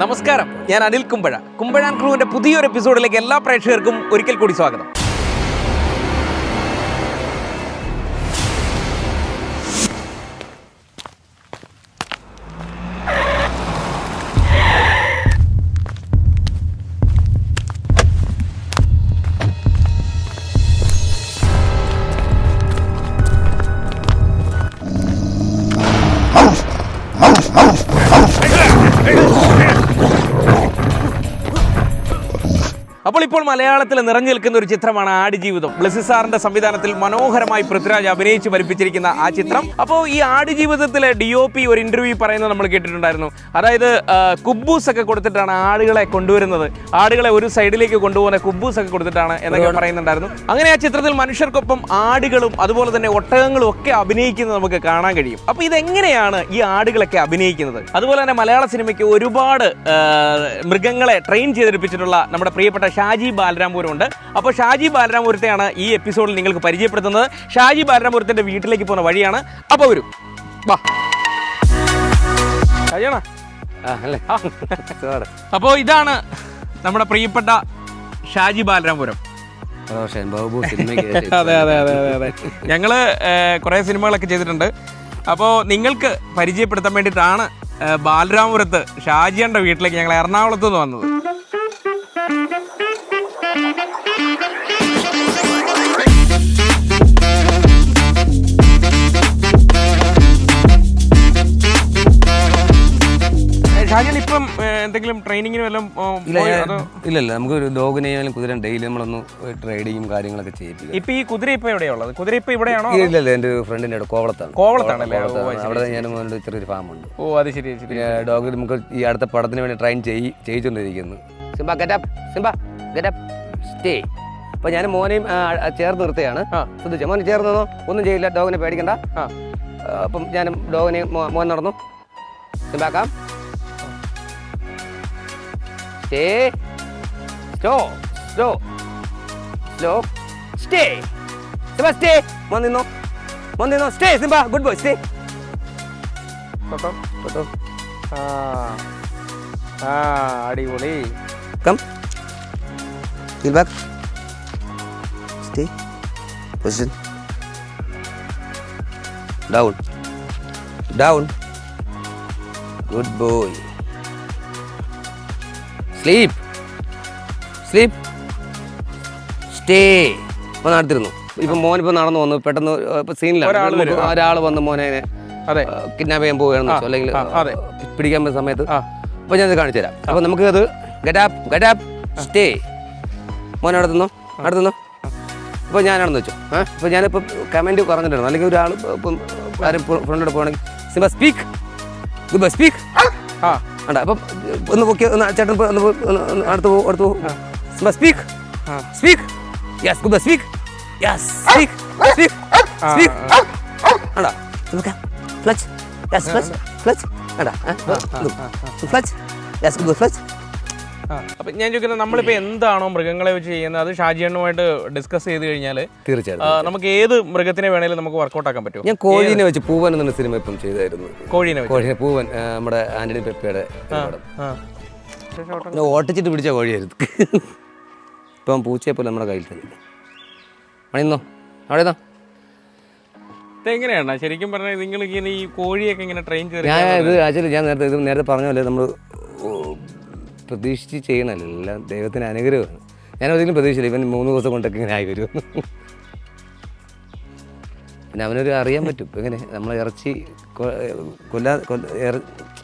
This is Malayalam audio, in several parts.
നമസ്കാരം. ഞാൻ അനിൽ കുമ്പഴ. കുമ്പഴാൻ ക്രൂവിന്റെ പുതിയൊരു എപ്പിസോഡിലേക്ക് എല്ലാ പ്രേക്ഷകർക്കും ഒരിക്കൽ കൂടി സ്വാഗതം. ഇപ്പോൾ മലയാളത്തിൽ നിറഞ്ഞു നിൽക്കുന്ന ഒരു ചിത്രമാണ് ആടുജീവിതം. ബ്ലസി സാറിന്റെ സംവിധാനത്തിൽ മനോഹരമായി പൃഥ്വിരാജ് അഭിനയിച്ച് പരിപ്പിച്ചിരിക്കുന്ന ആ ചിത്രം. അപ്പോൾ ഈ ആടുജീവിതത്തിലെ ഡി ഒ പി ഒരു ഇന്റർവ്യൂ പറയുന്നത് നമ്മൾ കേട്ടിട്ടുണ്ടായിരുന്നു. അതായത് കുബ്ബൂസ് കുബൂസ് ഒക്കെ കൊടുത്തിട്ടാണ് ആടുകളെ കൊണ്ടുവരുന്നത്. ആടുകളെ ഒരു സൈഡിലേക്ക് കൊണ്ടുപോകുന്ന കുബ്ബൂസ് ഒക്കെ കൊടുത്തിട്ടാണ് എന്നൊക്കെ പറയുന്നുണ്ടായിരുന്നു. അങ്ങനെ ആ ചിത്രത്തിൽ മനുഷ്യർക്കൊപ്പം ആടുകളും അതുപോലെ തന്നെ ഒട്ടകങ്ങളും ഒക്കെ അഭിനയിക്കുന്നത് നമുക്ക് കാണാൻ കഴിയും. അപ്പോൾ ഇതെങ്ങനെയാണ് ഈ ആടുകളൊക്കെ അഭിനയിക്കുന്നത്? അതുപോലെ തന്നെ മലയാള സിനിമയ്ക്ക് ഒരുപാട് മൃഗങ്ങളെ ട്രെയിൻ ചെയ്തെടുപ്പിച്ചിട്ടുള്ള നമ്മുടെ പ്രിയപ്പെട്ട ഷാജി ബാലരാമപുരം ഉണ്ട് അപ്പോൾ ഷാജി ബാലരാമപുരത്തെയാണ് ഈ എപ്പിസോഡിൽ നിങ്ങൾക്ക് പരിചയപ്പെടുത്തുന്നത്. ഷാജി ബാലരാമപുരത്തിന്റെ വീട്ടിലേക്ക് പോകുന്ന വഴിയാണ്. അപ്പോൾ വരും. വാ. ഷാജിയാണോ? അപ്പോൾ ഇതാണ് നമ്മുടെ പ്രിയപ്പെട്ട ഷാജി ബാലരാമപുരം. അതെ അതെ അതെ അതെ ഞങ്ങൾ കുറേ സിനിമകളൊക്കെ ചെയ്തിട്ടുണ്ട്. അപ്പോൾ നിങ്ങൾക്ക് പരിചയപ്പെടുത്താൻ വേണ്ടിയിട്ടാണ് ബാലരാമപുരത്ത് ഷാജിയുടെ വീട്ടിലേക്ക് ഞങ്ങൾ എറണാകുളത്ത് നിന്ന് വന്നത്. എന്തെങ്കിലും ട്രെയിനിങ്ങിന് വല്ലതും ഇല്ല ഇല്ല നമുക്ക് ഒരു ഡോഗിനെയും കുതിര ഡെയിലി നമ്മളൊന്ന് ട്രേഡിങ്ങും കാര്യങ്ങളൊക്കെ ചെയ്യിപ്പിക്കും ഇപ്പൊ ഈ കുതിര ഇപ്പൊ എവിടെയുള്ളത് കുതിര ഇപ്പൊ ഇവിടെയാണോ ഇല്ല ഇല്ല എന്റെ ഫ്രണ്ടിന്റെ അവിടെ കോവളത്താണ്. കോവളത്താണല്ലേ? കോവളത്താണ്. അവിടെ ഞാൻ ചെറിയൊരു ഫാം ഉണ്ട്. ഓ അത് ശരി ശരി പിന്നെ ഡോഗ് നമുക്ക് ഈ അടുത്ത പടത്തിന് വേണ്ടി ട്രെയിൻ ചെയ് ചെയ്യിച്ചുകൊണ്ടിരിക്കുന്നു Simba getup Simba getup stay അപ്പൊ ഞാൻ മോനെയും ചേർന്ന് നിർത്തുകയാണ്. ശ്രദ്ധിച്ചു? മോനെ ചേർന്ന് നിന്നോ ഒന്നും ചെയ്യില്ല ഡോഗിനെ പേടിക്കണ്ട. അപ്പം ഞാൻ ഡോഗിനെ മോൻ നടന്നു. stay, slow, slow, slow, stay. Simba, stay. One no, one no, stay. Simba, good boy, stay. Come, come, come. Ah, ah, adivoli. Come. Heel back. Stay. Position. Down. Down. Good boy. Sleep. Sleep. Stay ഇപ്പൊ നടത്തിരുന്നു ഇപ്പൊ മോൻ ഇപ്പൊ നടന്നു വന്നു. പെട്ടെന്ന് ഇപ്പൊ സീനിലാണ്. ഒരാൾ വന്ന് മോനെ അതെ. കിഡ്നാപ്പ് ചെയ്യാൻ പോവുകയാണെന്ന് വെച്ചോ. അല്ലെങ്കിൽ. പിടിക്കാൻ പറ്റുന്ന സമയത്ത്. അപ്പൊ ഞാനത് കാണിച്ചു തരാം. അപ്പൊ നമുക്ക് അത് ഗഡാപ് ഗഡാപ് സ്റ്റേ മോൻ അവിടെ നിന്നോ? അവിടെ നിന്നോ? അപ്പോൾ ഞാനാണെന്ന് വെച്ചു. ഏഹ് അപ്പോൾ ഞാനിപ്പോൾ കമന്റ് അല്ലെങ്കിൽ ഒരാൾ ഇപ്പം ആരും ഫ്രണ്ടോട് പോകണമെങ്കിൽ സിംബ സ്പീക്ക് സ്പീക്ക് ആ. അണ്ട അപ്പം ഒന്ന് പൊക്കി ഒന്ന് ചേട്ടൻ ഒന്ന് അടുത്ത് പോകും അടുത്ത് പോകും speak. Speak. Yes good bye speak. Yes speak. Speak. Speak. അണ്ടാ നമുക്ക് ഫ്ലച്ച്. യെസ് ഫ്ലച്ച്. ഫ്ലച്ച്. അണ്ടാ ഫ്ലച്ച്. യെസ് ഗുഡ് ഫ്ലച്ച്. ആ. അപ്പൊ ഞാൻ ചോദിക്കുന്നത് നമ്മളിപ്പോ എന്താണോ മൃഗങ്ങളെ വെച്ച് ചെയ്യുന്നത്? അത് ഷാജിയണ്ണുമായിട്ട് ഡിസ്കസ് ചെയ്ത് കഴിഞ്ഞാൽ തീർച്ചയായിട്ടും നമുക്ക് ഏത് മൃഗത്തിനെ വേണേലും നമുക്ക് വർക്കൗട്ട് ആക്കാൻ പറ്റും ഞാൻ കോഴീനെ വെച്ച് പൂവൻ എന്നൊരു സിനിമ ഇപ്പം ചെയ്തായിരുന്നു. കോഴീനെ കോഴീനെ പൂവൻ നമ്മുടെ ആന്റണി പെപ്പയുടെ ഓട്ടിച്ചിട്ട് പിടിച്ച കോഴിയായിരുന്നു. ഇപ്പം പൂച്ചയെ പോലെ നമ്മുടെ കയ്യിൽ തന്നെ. മണിന്നോ അവിടെ എങ്ങനെയാണ് ശരിക്കും പറഞ്ഞാൽ നിങ്ങൾ ഇങ്ങനെ ഈ കോഴിയൊക്കെ ഇങ്ങനെ ട്രെയിൻ ചെയ്ത് ഞാൻ ഇത് ആക്ച്വലി ഞാൻ നേരത്തെ ഇത് നേരത്തെ പറഞ്ഞ പോലെ നമ്മൾ പ്രതീക്ഷിച്ച് ചെയ്യണമല്ലോ എല്ലാം ദൈവത്തിന് അനുഗ്രഹമാണ്. ഞാൻ ഒരിക്കലും പ്രതീക്ഷിച്ചില്ല ഇവൻ മൂന്ന് ദിവസം കൊണ്ടൊക്കെ ഇങ്ങനെ ആയി വരും. പിന്നെ അവനൊരു അറിയാൻ പറ്റും. എങ്ങനെ? നമ്മൾ ഇറച്ചി കൊ- കൊല്ലാ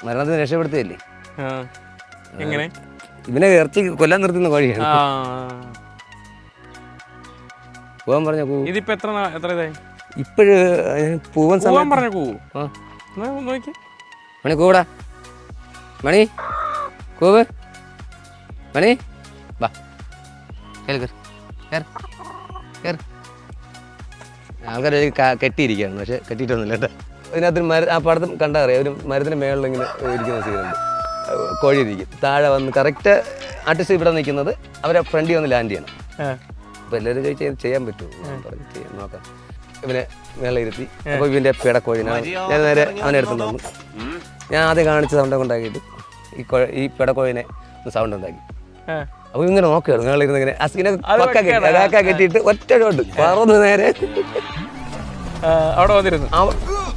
മരണത്തിന് രക്ഷപ്പെടുത്തുകയല്ലേ എങ്ങനെ? ഇവനെ ഇറച്ചി കൊല്ലാൻ നിർത്തുന്ന കോഴിയാണ് ആ. പോകാൻ പറഞ്ഞ പൂ. ഇതിപ്പോ എത്ര എത്ര ഇതായി? ഇപ്പോഴ് പൂവൻ പോവാൻ സമയം പറഞ്ഞ ഒന്ന് നോക്കി. മണി കൂടാ മണി കൂവ്. മണി വാ. കേറി കേറി. കേറ്. കേറ്. ആൾക്കാർ കെട്ടിയിരിക്കുകയാണ്. പക്ഷെ കെട്ടിയിട്ടൊന്നുമില്ല കേട്ടോ. ഇതിനകത്ത് മര ആ പടത്തും കണ്ടാൽ അറിയാം. ഒരു മരത്തിന് മേളിൽ ഇങ്ങനെ ഇരിക്കുന്ന സീനുണ്ട് കോഴി ഇരിക്കും. താഴെ വന്ന് കറക്റ്റ് ആർട്ടിസ്റ്റ് ഇവിടെ നിൽക്കുന്നത് അവരെ ഫ്രണ്ടിൽ വന്ന് ലാൻഡ് ചെയ്യണം. അപ്പോൾ എല്ലാവരും ചോദിച്ചാൽ ചെയ്യാൻ പറ്റുമോ? ഞാൻ പറഞ്ഞു ചെയ്യാം നോക്കാം. ഇവനെ മേള ഇരുത്തി അപ്പോൾ ഇവന്റെ പിടക്കോഴിനെ ഞാൻ നേരെ അവനെ എടുത്തു തന്നു ഞാൻ ആദ്യം കാണിച്ച സൗണ്ട കൊണ്ടാക്കിയിട്ട് ഈ ഈ പിടക്കോഴിനെ സൗണ്ട് ഉണ്ടാക്കി. അപ്പൊ ഇങ്ങനെ നോക്കുകയാണ് നിങ്ങളിരുന്ന് ഇങ്ങനെ അസിനെ പക്ക കെട്ടി? അതാക്ക കെട്ടിയിട്ട് ഒറ്റ ഷോട്ട്. പറന്ന് നേരെ. അവിടെ വന്നിരുന്നു.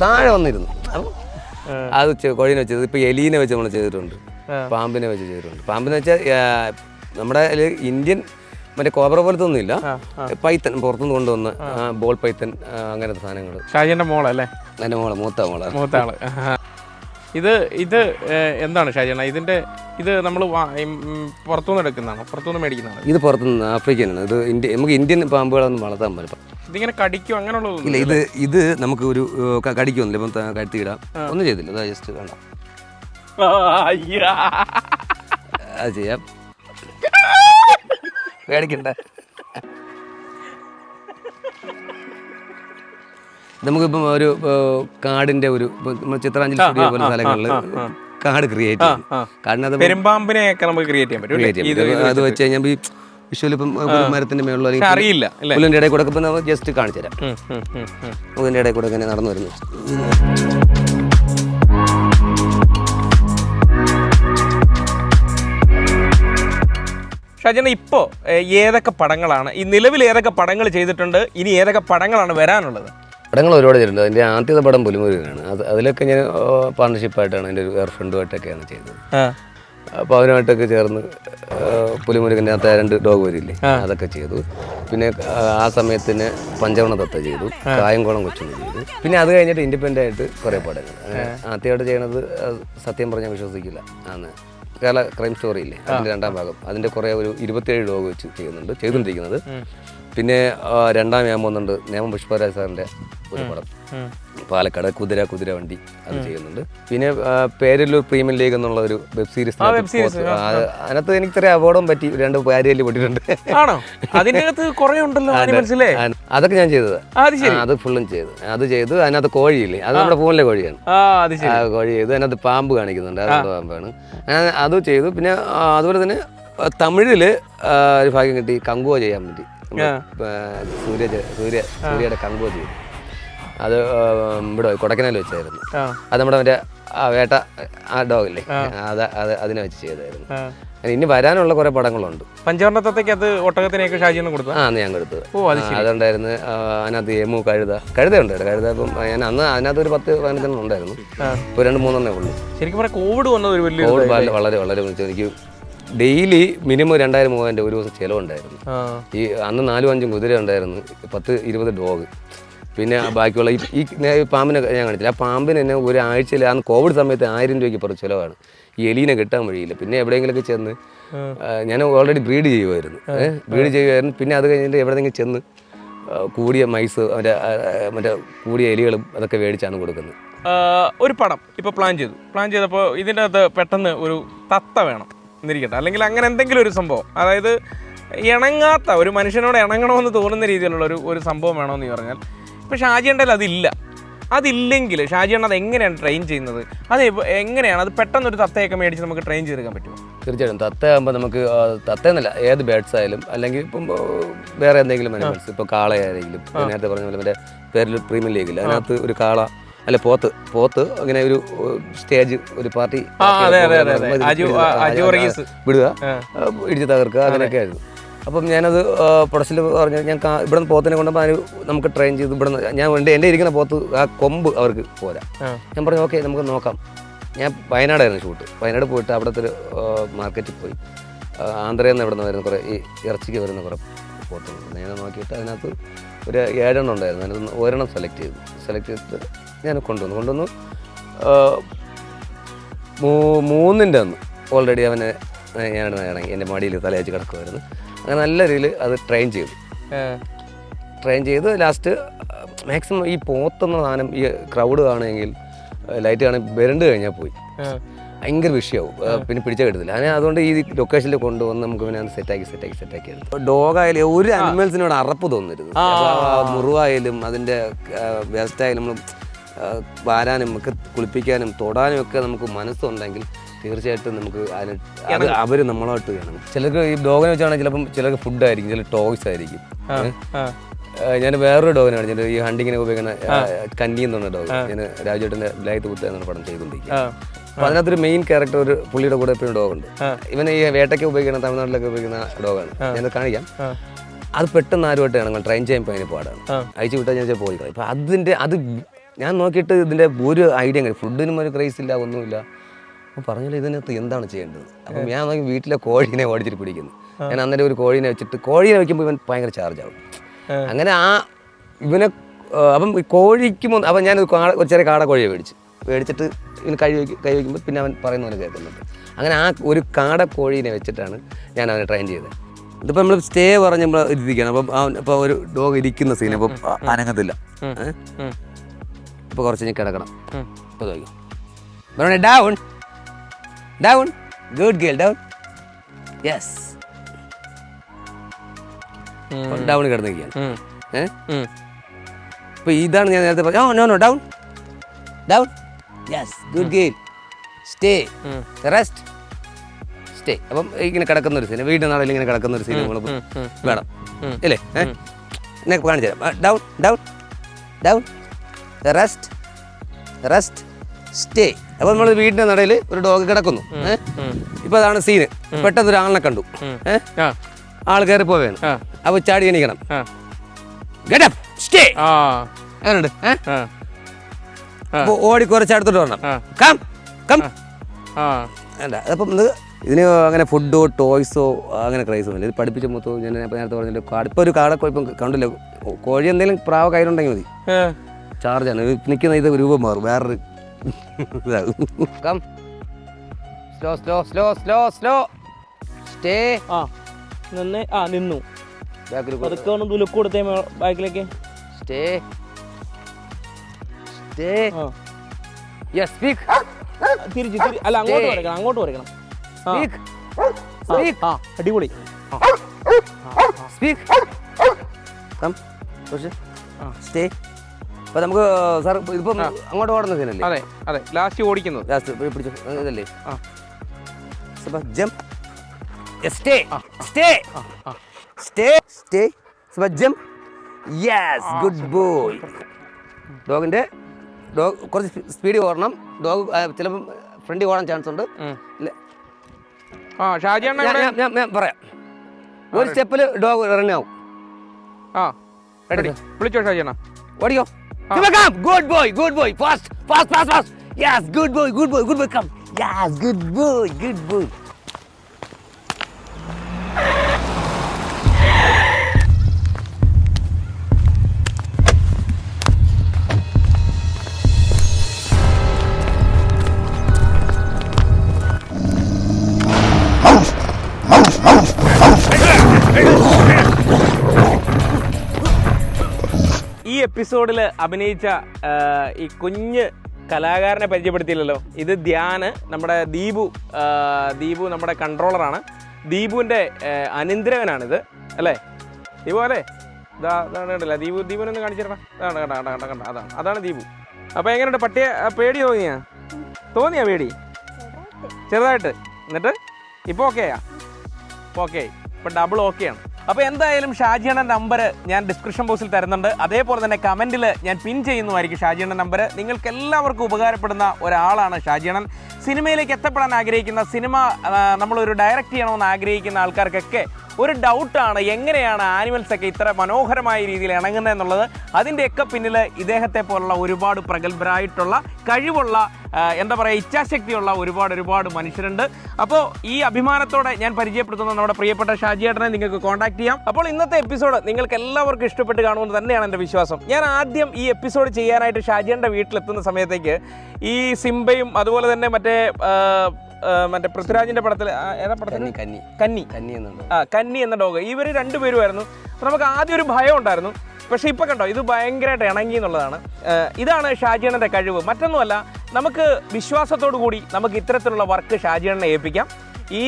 താഴെ വന്നിരുന്നു. അപ്പം അത് കോഴീനെ വെച്ചത് ഇപ്പൊ എലീനെ വെച്ച് നമ്മൾ ചെയ്തിട്ടുണ്ട്. പാമ്പിനെ വെച്ച് ചെയ്തിട്ടുണ്ട്. പാമ്പിനെ വെച്ചാൽ നമ്മുടെ ഇന്ത്യൻ മറ്റേ കോബ്ര പോലത്തെ ഒന്നുമില്ല. പൈത്തൻ പുറത്തുനിന്ന് കൊണ്ടുവന്ന ബോൾ പൈത്തൻ അങ്ങനത്തെ സാധനങ്ങൾ ഷാജിന്റെ മോളല്ലേ? എന്റെ മോളെ മൂത്ത മോളെ. മൂത്ത ആൾ. ഇത് ഇത് എന്താണ് ഷാജിയണ്ണ ഇതിന്റെ ഇത് നമ്മൾ പുറത്തുനിന്ന് എടുക്കുന്നതാണ്? പുറത്തുനിന്ന് മേടിക്കുന്നതാണ് ഇത്? പുറത്തുനിന്ന് ആഫ്രിക്കനാണ് ഇത് ഇന്ത്യ നമുക്ക് ഇന്ത്യൻ പാമ്പുകളൊന്നും വളർത്താൻ പറ്റും ഇതിങ്ങനെ കടിക്കും അങ്ങനെയുള്ളതൊന്നും ഇല്ല ഇത് ഇത് നമുക്ക് ഒരു കടിക്കൊന്നുമില്ല ഇപ്പം കഴുത്തിയിടാം ഒന്നും ചെയ്തില്ല. ജസ്റ്റ് വേണ്ട. അത് ചെയ്യാം. പേടിക്കണ്ട നമുക്കിപ്പം ഒരു കാടിന്റെ ഒരു ചിത്രാഞ്ജലി സ്റ്റുഡിയോ പോലെ സ്ഥലങ്ങളിൽ കാട് ക്രിയേറ്റ് ചെയ്യും. ആ. കാടിനകത്ത് പെരുമ്പാമ്പിനെയൊക്കെ നമുക്ക് ക്രിയേറ്റ് ചെയ്യാൻ പറ്റും ക്രിയേറ്റ് ചെയ്യും അത് വെച്ച് കഴിഞ്ഞാൽ വിഷ്വൽ ഇപ്പം മരത്തിന്റെ മേളിലോ അല്ലെങ്കിൽ അറിയില്ല പുല്ലിന്റെ ഇടയിൽ കൂടെ ഇപ്പം നമ്മൾ ജസ്റ്റ് കാണിച്ചു തരാം. ഇതിന്റെ ഇടയിൽ കൂടെ ഇങ്ങനെ നടന്നു വരുന്നു. ഷാജിയണ്ണ ഇപ്പോ ഏതൊക്കെ പടങ്ങളാണ്? ഈ നിലവിൽ ഏതൊക്കെ പടങ്ങൾ ചെയ്തിട്ടുണ്ട്? ഇനി ഏതൊക്കെ പടങ്ങളാണ് വരാനുള്ളത്? പടങ്ങൾ ഒരുപാട് ചെയ്തിട്ടുണ്ട്. അതിന്റെ ആദ്യത്തെ പടം പുലിമുരുകനാണ്. അത് അതിലൊക്കെ ഞാൻ പാർട്ണർഷിപ്പായിട്ടാണ് എന്റെ ഒരു വേർ ഫ്രണ്ടുമായിട്ടൊക്കെയാണ് ചെയ്തത്. അപ്പോൾ അവനുമായിട്ടൊക്കെ ചേർന്ന് പുലിമുരുകന്റെ അകത്ത് രണ്ട് ഡോഗ് വരില്ലേ അതൊക്കെ ചെയ്തു. പിന്നെ ആ, സമയത്തിന് പഞ്ചവണ തത്ത ചെയ്തു കായംകുളം കൊച്ചുണ്ണി ചെയ്തു. പിന്നെ അത് കഴിഞ്ഞിട്ട് ഇൻഡിപെൻഡന്റ് ആയിട്ട് കുറേ പടങ്ങൾ. ആദ്യമായിട്ട് ചെയ്യണത് സത്യം പറഞ്ഞാൽ വിശ്വസിക്കില്ല. ആണ് കേരള ക്രൈം സ്റ്റോറി ഇല്ലേ അതിന്റെ രണ്ടാം ഭാഗം. അതിന്റെ കുറേ ഒരു ഇരുപത്തിയേഴ് ഡോഗ് വെച്ച് ചെയ്യുന്നുണ്ട് ചെയ്തുകൊണ്ടിരിക്കുന്നത്. പിന്നെ രണ്ടാം ഞാൻ ഒന്നുണ്ട് നേമം പുഷ്പരാജ് സാറിന്റെ ഒരു പടം. പാലക്കാട് കുതിര കുതിര വണ്ടി അത് ചെയ്യുന്നുണ്ട്. പിന്നെ പേരല്ലൂർ പ്രീമിയർ ലീഗ് എന്നുള്ള ഒരു വെബ് സീരീസ് അതിനകത്ത് എനിക്ക് ചെറിയ അവാർഡും പറ്റി രണ്ട് പാരിയൽ പൊട്ടിട്ടുണ്ട് അതൊക്കെ ഞാൻ ചെയ്തത്. അത് ഫുള്ളും ചെയ്തു. അത് ചെയ്തു. അതിനകത്ത് കോഴിയില്ലേ? അത് നമ്മുടെ ഫോണിലെ കോഴിയാണ്. കോഴി ചെയ്തു. അതിനകത്ത് പാമ്പ് കാണിക്കുന്നുണ്ട്. അതിനകത്ത് പാമ്പാണ്. അത് ചെയ്തു. പിന്നെ അതുപോലെ തന്നെ തമിഴിൽ ഒരു ഭാഗ്യം കിട്ടി. കങ്കുവ ചെയ്യാൻ പറ്റി സൂര്യ സൂര്യ സൂര്യയുടെ കങ്കോതി അത് ഇവിടെ കൊടക്കനാൽ വെച്ചായിരുന്നു. അത് നമ്മുടെ മറ്റേ ആ വേട്ട ആ ഡോഗില്ലേ? അത് അത് അതിനെ വെച്ച് ചെയ്തായിരുന്നു. ഇനി വരാനുള്ള കുറെ പടങ്ങളുണ്ട്. പഞ്ചവർണത്തേക്ക് അത് ഒട്ടകത്തിനെയൊക്കെ ഷാജിന്ന് കൊടുത്തു ആ ഞാൻ കൊടുത്തു അതുണ്ടായിരുന്നു അതിനകത്ത് എമു കഴുത. കഴുത ഉണ്ട് കഴുത ഇപ്പം ഞാൻ അന്ന് അതിനകത്ത് ഒരു പത്ത് പതിനഞ്ചെണ്ണം ഉണ്ടായിരുന്നു. ഇപ്പോൾ രണ്ട് മൂന്നെണ്ണേ ഉള്ളൂ. ശരിക്കും പറഞ്ഞാൽ കോവിഡ് വന്നത് ഒരു വലിയ കോവിഡ് വളരെ വളരെ എനിക്ക് ഡെയിലി മിനിമം രണ്ടായിരം മൂവായിരം രൂപ ഒരു ദിവസം ചിലവുണ്ടായിരുന്നു. ഈ അന്ന് നാലും അഞ്ചും കുതിര ഉണ്ടായിരുന്നു. പത്ത് ഇരുപത് ഡോഗ്. പിന്നെ ബാക്കിയുള്ള ഈ പാമ്പിനെ ഞാൻ കാണിച്ചില്ല ആ പാമ്പിന് തന്നെ ഒരാഴ്ചയിൽ അന്ന് കോവിഡ് സമയത്ത് ആയിരം രൂപയ്ക്ക് പുറത്ത് ചിലവാണ്. ഈ എലീനെ കിട്ടാൻ വഴിയില്ല. പിന്നെ എവിടെയെങ്കിലൊക്കെ ചെന്ന് ഞാൻ ഓൾറെഡി ബ്രീഡ് ചെയ്യുമായിരുന്നു ബ്രീഡ് ചെയ്യുമായിരുന്നു പിന്നെ അത് കഴിഞ്ഞിട്ട് എവിടെയെങ്കിലും ചെന്ന് കൂടിയ മൈസ് മറ്റേ മറ്റേ കൂടിയ എലികളും അതൊക്കെ മേടിച്ചാണ് കൊടുക്കുന്നത്. ഒരു പടം ഇപ്പോൾ പ്ലാൻ ചെയ്തു. പ്ലാൻ ചെയ്തപ്പോൾ ഇതിന്റെ അകത്ത് പെട്ടെന്ന് ഒരു തത്ത വേണം. എന്നിരിക്കട്ടെ അല്ലെങ്കിൽ അങ്ങനെ എന്തെങ്കിലും ഒരു സംഭവം. അതായത് ഇണങ്ങാത്ത ഒരു മനുഷ്യനോട് ഇണങ്ങണമെന്ന് തോന്നുന്ന രീതിയിലുള്ള ഒരു ഒരു സംഭവം വേണമെന്ന് പറഞ്ഞാൽ ഇപ്പോൾ ഷാജിയണ്ടയിൽ അതില്ല. അതില്ലെങ്കിൽ ഷാജിയണ്ണ അത് എങ്ങനെയാണ് ട്രെയിൻ ചെയ്യുന്നത്? അത് എങ്ങനെയാണ്? അത് പെട്ടെന്ന് ഒരു തത്തയൊക്കെ മേടിച്ച് നമുക്ക് ട്രെയിൻ ചെയ്തെടുക്കാൻ പറ്റുമോ? തീർച്ചയായിട്ടും. തത്തയാകുമ്പോൾ നമുക്ക് തത്ത തത്തയെന്നല്ല ഏത് ബേഡ്സ് ആയാലും അല്ലെങ്കിൽ ഇപ്പം വേറെ എന്തെങ്കിലും അനിമൽസ് ഇപ്പോൾ കാളയാണെങ്കിലും നേരത്തെ പറഞ്ഞ പോലെ മറ്റേ പേരിൽ പ്രീമിയർ ലീഗിൽ അതിനകത്ത് ഒരു കാള അല്ല പോത്ത് പോത്ത് അങ്ങനെ ഒരു സ്റ്റേജ് ഒരു പാർട്ടി. വിടുക ഇടിച്ച് തകർക്കുക അങ്ങനെയൊക്കെ ആയിരുന്നു. അപ്പം ഞാനത് പ്രൊഡക്ഷനിൽ പറഞ്ഞു ഞാൻ ഇവിടെ നിന്ന് പോത്തിനെ കൊണ്ടുമ്പോൾ അതിന് നമുക്ക് ട്രെയിൻ ചെയ്ത് ഇവിടെ ഞാൻ എന്റെ എന്റെ ഇരിക്കുന്ന പോത്ത് ആ കൊമ്പ് അവർക്ക് പോരാ. ഞാൻ പറഞ്ഞു ഓക്കെ നമുക്ക് നോക്കാം. ഞാൻ വയനാടായിരുന്നു ഷൂട്ട്. വയനാട് പോയിട്ട് അവിടുത്തെ ഒരു മാർക്കറ്റിൽ പോയി. ആന്ധ്രയിൽ നിന്ന് ഇവിടെ നിന്ന് വരുന്ന കുറേ ഈ ഇറച്ചിക്ക് വരുന്ന കുറേ പോത്തുണ്ട് ഞാൻ നോക്കിയിട്ട് അതിനകത്ത് ഒരു ഏഴെണ്ണം ഉണ്ടായിരുന്നു. അതിനകത്ത് ഒരെണ്ണം സെലക്ട് ചെയ്തു. സെലക്ട് ചെയ്തിട്ട് ഞാൻ കൊണ്ടുവന്നു. കൊണ്ടുവന്നു. മൂ- മൂന്നിന്റെ അന്ന് ഓൾറെഡി അവനെ ഞാൻ ഇറങ്ങി എന്റെ മടിയിൽ തലയച്ച് കിടക്കുമായിരുന്നു. അങ്ങനെ നല്ല രീതിയിൽ അത് ട്രെയിൻ ചെയ്തു. ട്രെയിൻ ചെയ്ത് ലാസ്റ്റ് മാക്സിമം ഈ പോത്തുന്ന സാധനം ഈ ക്രൗഡ് കാണുമെങ്കിൽ ലൈറ്റ് കാണാൻ വരണ്ട് കഴിഞ്ഞാൽ പോയി. ഭയങ്കര വിഷയമാവും പിന്നെ പിടിച്ചാൽ കിട്ടത്തില്ല. അങ്ങനെ അതുകൊണ്ട് ഈ ലൊക്കേഷനിൽ കൊണ്ടുവന്ന് നമുക്ക് പിന്നെ അത് സെറ്റാക്കി സെറ്റാക്കി സെറ്റാക്കി എടുത്തു. ഡോഗായാലും ഒരു അനിമൽസിനോട് അറപ്പ് തോന്നരുത് മുറിവായാലും അതിന്റെ വേസ്റ്റ് ആയാലും നമ്മൾ വാരാനും ഒക്കെ കുളിപ്പിക്കാനും തൊടാനും ഒക്കെ നമുക്ക് മനസ്സുണ്ടെങ്കിൽ തീർച്ചയായിട്ടും നമുക്ക് അതിന് അത് അവർ നമ്മളോട്ട് വേണം ചിലർക്ക് ഈ ഡോഗിനെ വെച്ചാണെങ്കിൽ ചിലപ്പം ചിലർക്ക് ഫുഡ് ആയിരിക്കും ചില ടോയ്സ് ആയിരിക്കും. ഞാൻ വേറൊരു ഡോഗിനെ കാണിച്ചിട്ട് ഈ ഹണ്ടിങ്ങിനെ ഉപയോഗിക്കുന്ന കന്നി എന്ന് പറഞ്ഞ ഡോഗ് ഞാൻ രാജുവേട്ടന്റെ ബ്ലാക്ക് കുത്ത എന്ന പടം ചെയ്തുകൊണ്ടിരിക്കുക അപ്പൊ അതിനകത്തൊരു മെയിൻ ക്യാരക്ടർ ഒരു പുള്ളിയുടെ കൂടെ എപ്പോഴും ഉണ്ട്. ഇവൻ ഈ വേട്ടയ്ക്ക് ഉപയോഗിക്കുന്ന തമിഴ്നാട്ടിലൊക്കെ ഉപയോഗിക്കുന്ന ഡോഗാണ് ഞാൻ കാണിക്കാം. അത് പെട്ടെന്ന് ആരുമായിട്ട് ഞങ്ങൾ ട്രെയിൻ ചെയ്യാൻ പോയതിന് പാടാണ്. അയച്ചു വിട്ടാൽ ഞാൻ പോയി കളയും. അപ്പോൾ അതിന്റെ അത് ഞാൻ നോക്കിയിട്ട് ഇതിന്റെ ഒരു ഐഡിയ ഫുഡിനും ഒരു ക്രൈസ് ഇല്ല ഒന്നുമില്ല. അപ്പോൾ പറഞ്ഞാൽ ഇതിനകത്ത് എന്താണ് ചെയ്യേണ്ടത്? അപ്പം ഞാൻ നോക്കി വീട്ടിലെ കോഴീനെ ഓടിച്ചിട്ട് പിടിക്കുന്നു. ഞാൻ അന്നേരം ഒരു കോഴീനെ വെച്ചിട്ട് കോഴീനെ വെക്കുമ്പോൾ ഇവൻ ഭയങ്കര ചാർജ് ആവും. അങ്ങനെ ആ ഇവനെ അപ്പം ഈ കോഴിക്ക് അപ്പം ഞാൻ ഒരു ചെറിയ കാട കോഴിയെ മേടിച്ചു. മേടിച്ചിട്ട് ഇവന് കൈ കൈ വയ്ക്കുമ്പോൾ പിന്നെ അവൻ പറയുന്ന പോലെ കേൾക്കുന്നുണ്ട്. അങ്ങനെ ആ ഒരു കാട കോഴീനെ വെച്ചിട്ടാണ് ഞാൻ അവനെ ട്രെയിൻ ചെയ്തത്. ഇതിപ്പോൾ നമ്മൾ സ്റ്റേ പറഞ്ഞ് നമ്മൾ ഇരിക്കുകയാണ് അപ്പം ഇപ്പോൾ ഒരു ഡോഗ് ഇരിക്കുന്ന സീൻ അപ്പം അനങ്ങത്തില്ല. ഇപ്പോൾ കുറച്ച് കിടക്കണം. ഉം. ഇപ്പോൾ നോക്കും പറഞ്ഞേ down. Down. Good girl down. Yes down കിടന്നിരിക്കുകയാണ്. ഏഹ് ഇതാണ് ഞാൻ നേരത്തെ പറഞ്ഞത്. ഓ no no down. Down. Yes good game stay. Rest stay അപ്പം ഇങ്ങനെ കിടക്കുന്ന ഒരു സീൻ വീടിന്റെ നാളിൽ ഇങ്ങനെ കിടക്കുന്ന ഒരു സീൻ നമ്മൾ വേണം. ഇല്ലേ? കാണിച്ചു തരാം down down. Down. Rest rest stay അപ്പോൾ നമ്മൾ വീടിന്റെ നടയിൽ ഒരു ഡോഗ് കിടക്കുന്നു. ഇപ്പൊ ഇപ്പോൾ അതാണ് സീന് പെട്ടെന്ന് ഒരു ആളിനെ കണ്ടു. ആൾ കയറി പോവുകയാണ്. അപ്പൊ അപ്പോൾ ചാടി എണീക്കണം. ഗെറ്റപ്പ് സ്റ്റേ അങ്ങനെയുണ്ട്. അപ്പോൾ ഓടി കുറച്ച് അടുത്തോട്ട് വരണം. കം കം അല്ല ഇത് ഇതിന് അങ്ങനെ ഫുഡോ ടോയ്സോ അങ്ങനെ ക്രൈസോ ഇല്ല ഇത് പഠിപ്പിച്ച മൊത്തം ഞാൻ നേരത്തെ പറഞ്ഞില്ല ഇപ്പൊ ഇപ്പോൾ ഒരു കാട ഇപ്പം കണ്ടില്ല. കോഴി എന്തെങ്കിലും പ്രാവ കയ്യിലുണ്ടെങ്കിൽ മതി. ചാർജാണ് നിൽക്കുന്ന ഇത് രൂപം മാറും. വേറൊരു ഇതാകും. Come slow slow slow slow slow stay ആ നിന്ന് ആ നിന്നു. ബാക്കിൽ പതുക്കെ ഒന്ന് തുലുക്ക് കൊടുത്തേ ബാക്കിലേക്ക്. സ്റ്റേ സ്റ്റേ ആ. യെസ് സ്പീക്ക് തിരിച്ച് തിരി അല്ല അങ്ങോട്ട് വരക്കണം അങ്ങോട്ട് വരക്കണം സ്പീക്ക് ആ, സ്പീക്ക് ആ അടിപൊളി. സ്പീക്ക് കം സ്റ്റേ അപ്പോൾ നമുക്ക് സാർ ഇതിപ്പം അങ്ങോട്ട് ഓടുന്ന സീനല്ലേ? അതെ അതെ. ലാസ്റ്റ് ഓടിക്കുന്നത് ലാസ്റ്റ് പിടിച്ചു ഇതല്ലേ? Jump stay stay stay stay jump yes good boy ഡോഗിന്റെ dog കുറച്ച് സ്പീഡ് ഓടണം. ഡോഗ് ചിലപ്പം ഫ്രണ്ടിൽ ഓടാൻ ചാൻസ് ഉണ്ട്. ആ ഷാജി ഞാൻ- പറയാം. ഒരു സ്റ്റെപ്പിൽ ഡോഗ് റണ്ണാവും ആ റെഡി. വിളിച്ചോ ഷാജിയണ്ണ ഓടിയോ Come, Good boy, good boy. Fast, fast, fast, fast. Yes, good boy, good boy, good boy. Come. Yes, good boy, good boy. എപ്പിസോഡിൽ അഭിനയിച്ച ഈ കുഞ്ഞ് കലാകാരനെ പരിചയപ്പെടുത്തിയില്ലല്ലോ. ഇത് ധ്യാന് നമ്മുടെ ദീപു ദീപു നമ്മുടെ കൺട്രോളറാണ് ദീപുവിന്റെ അനന്തരവനാണിത് അല്ലേ? ദീപു അല്ലേ? ഇതാ അതാണ് കണ്ടില്ല? ദീപു ദീപുനൊന്ന് കാണിച്ചിരണം അതാണ് കണ്ട കണ്ട കണ്ട കണ്ട. അതാണ് അതാണ് ദീപു. അപ്പോൾ എങ്ങനെയുണ്ട്? പട്ടിയെ പേടി തോന്നിയാ? തോന്നിയാ പേടി? ചെറുതായിട്ട്. എന്നിട്ട്? ഇപ്പോൾ ഓക്കെയാ ഓക്കെ ഇപ്പൊ ഡബിൾ ഓക്കെയാണ് അപ്പോൾ എന്തായാലും ഷാജിയുടെ നമ്പർ ഞാൻ ഡിസ്ക്രിപ്ഷൻ ബോക്സിൽ തരുന്നുണ്ട്. അതേപോലെ തന്നെ കമന്റിൽ ഞാൻ പിൻ ചെയ്യുന്നതായിരിക്കും ഷാജിയുടെ നമ്പർ നിങ്ങൾക്ക് എല്ലാവർക്കും ഉപകാരപ്പെടുന്ന ഒരാളാണ് ഷാജിയണൻ സിനിമയിലേക്ക് എത്തപ്പെടാൻ ആഗ്രഹിക്കുന്ന സിനിമ നമ്മളൊരു ഡയറക്റ്റ് ചെയ്യണമെന്ന് ആഗ്രഹിക്കുന്ന ആൾക്കാർക്കൊക്കെ ഒരു ഡൗട്ടാണ് എങ്ങനെയാണ് ആനിമൽസ് ഒക്കെ ഇത്ര മനോഹരമായ രീതിയിൽ ഇണങ്ങുന്നത് എന്നുള്ളത്. അതിന്റെയൊക്കെ പിന്നിൽ ഇദ്ദേഹത്തെ പോലുള്ള ഒരുപാട് പ്രഗത്ഭരായിട്ടുള്ള കഴിവുള്ള എന്താ പറയുക ഇച്ഛാശക്തിയുള്ള ഒരുപാട് ഒരുപാട് മനുഷ്യരുണ്ട്. അപ്പോൾ ഈ അഭിമാനത്തോടെ ഞാൻ പരിചയപ്പെടുത്തുന്ന നമ്മുടെ പ്രിയപ്പെട്ട ഷാജിയേട്ടനെ നിങ്ങൾക്ക് കോൺടാക്ട് ചെയ്യാം. അപ്പോൾ ഇന്നത്തെ എപ്പിസോഡ് നിങ്ങൾക്ക് എല്ലാവർക്കും ഇഷ്ടപ്പെട്ട് കാണുമെന്ന് തന്നെയാണ് എന്റെ വിശ്വാസം. ഞാൻ ആദ്യം ഈ എപ്പിസോഡ് ചെയ്യാനായിട്ട് ഷാജിയേട്ടന്റെ വീട്ടിലെത്തുന്ന സമയത്തേക്ക് ഈ സിംബയും അതുപോലെ തന്നെ മറ്റേ മറ്റേ പൃഥ്വിരാജിന്റെ പടത്തിൽ ആ, ഏതാ പടത്തിൽ കന്നി കന്നി. കന്നി. കന്നി എന്നുണ്ട്. ആ കന്നി എന്ന ഡോഗ്. ഇവർ രണ്ടുപേരുമായിരുന്നു. അപ്പോൾ നമുക്ക് ആദ്യം ഒരു ഭയം ഉണ്ടായിരുന്നു. പക്ഷേ ഇപ്പോൾ കണ്ടോ ഇത് ഭയങ്കരമായിട്ട് ഇണങ്ങി എന്നുള്ളതാണ്. ഇതാണ് ഷാജിയണ്ണന്റെ കഴിവ്. മറ്റൊന്നുമല്ല നമുക്ക് വിശ്വാസത്തോടു കൂടി നമുക്ക് ഇത്തരത്തിലുള്ള വർക്ക് ഷാജിയണ്ണനെ ഏൽപ്പിക്കാം. ഈ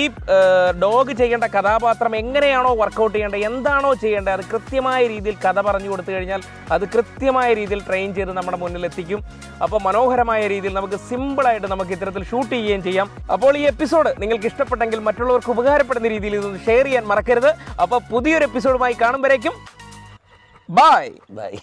ഡോഗ് ചെയ്യേണ്ട കഥാപാത്രം എങ്ങനെയാണോ വർക്കൗട്ട് ചെയ്യേണ്ടത് എന്താണോ ചെയ്യേണ്ടത് അത് കൃത്യമായ രീതിയിൽ കഥ പറഞ്ഞു കൊടുത്തു കഴിഞ്ഞാൽ അത് കൃത്യമായ രീതിയിൽ ട്രെയിൻ ചെയ്ത് നമ്മുടെ മുന്നിൽ എത്തിക്കും. അപ്പോൾ മനോഹരമായ രീതിയിൽ നമുക്ക് സിമ്പിളായിട്ട് നമുക്ക് ഇത്തരത്തിൽ ഷൂട്ട് ചെയ്യുകയും ചെയ്യാം. അപ്പോൾ ഈ എപ്പിസോഡ് നിങ്ങൾക്ക് ഇഷ്ടപ്പെട്ടെങ്കിൽ മറ്റുള്ളവർക്ക് ഉപകാരപ്പെടുന്ന രീതിയിൽ ഇതൊന്ന് ഷെയർ ചെയ്യാൻ മറക്കരുത്. അപ്പോൾ പുതിയൊരു എപ്പിസോഡുമായി കാണുമ്പോഴേക്കും ബൈ ബൈ